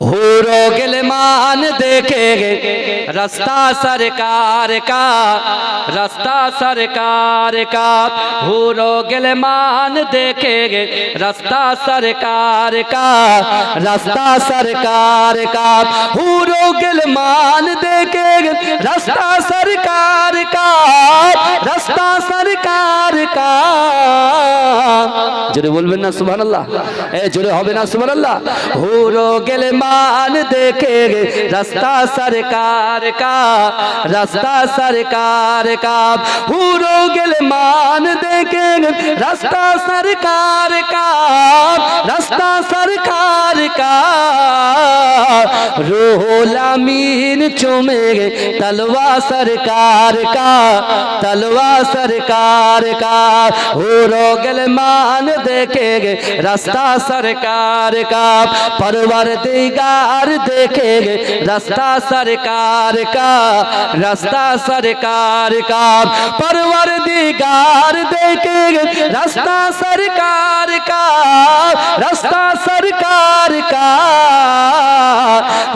ہورو گلمان دیکھے گے رستہ سرکار کا، رستہ سرکار کا۔ ہورو گلمان دیکھے گے رستہ سرکار کا، رستہ سرکار کا۔ ہورو گلمان دیکھے گے رستہ سرکار کا، رستہ سرکار کا۔ জোরে বলবেন না সুবহান আল্লাহ এ জোরে হবে না সুবহান আল্লাহ হুরো গেলে মান দেখে গে রাস্তা সরকার কা রাস্তা সরকার কা হুরো গেলে মান দেখে গে রাস্তা সরকার কা রাস্তা সরকার কা روح امین چومے گے تلوا سرکار کا تلوا سرکار کا ہو گلمان دیکھے گے رستہ سرکار کا پرور دیگار دیکھے گے رستہ سرکار کا رستہ سرکار کا پرور دیگار دیکھے گے رستہ سرکار کا رستہ سرکار کا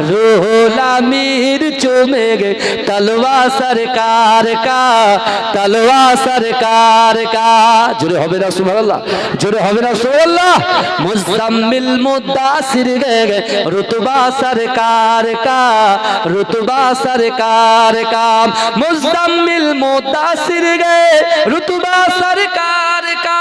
روح الامیر چومے گے تلوا سرکار کا تلوا سرکار کا جڑے ہوبے نا سبحان اللہ جڑے ہوبے نا سبحان اللہ مزمل مداسر گئے گے رتبہ سرکار کا رتبہ سرکار کا مزمل مداسر گئے رتبہ سرکار کا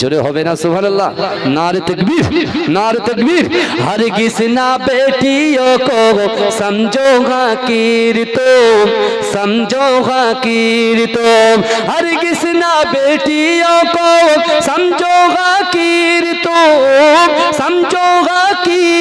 জোরে হবে না, সুবহানাল্লাহ। নারে তাকবীর নারে তাকবীর। হর কিস না বেটিও কো সমঝো হাকির তো সমঝো হাকির তো হর কিস না বেটিও কো সমঝো হাকির তো সমঝো হাকির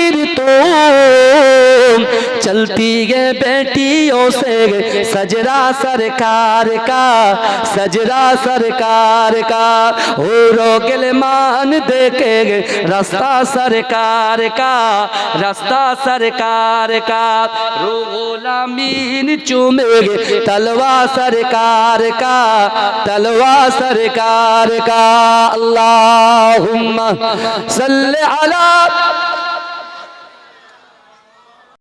چلتی گئے بیٹیوں سے۔ سجرا سرکار کا سجرا سرکار کا۔ ہو رو گلمان دیکھے گے۔ رستہ سرکار کا رستہ سرکار کا۔ رو لامین چومے گے۔ تلوا سرکار کا تلوا سرکار کا۔ اللہم صلی علی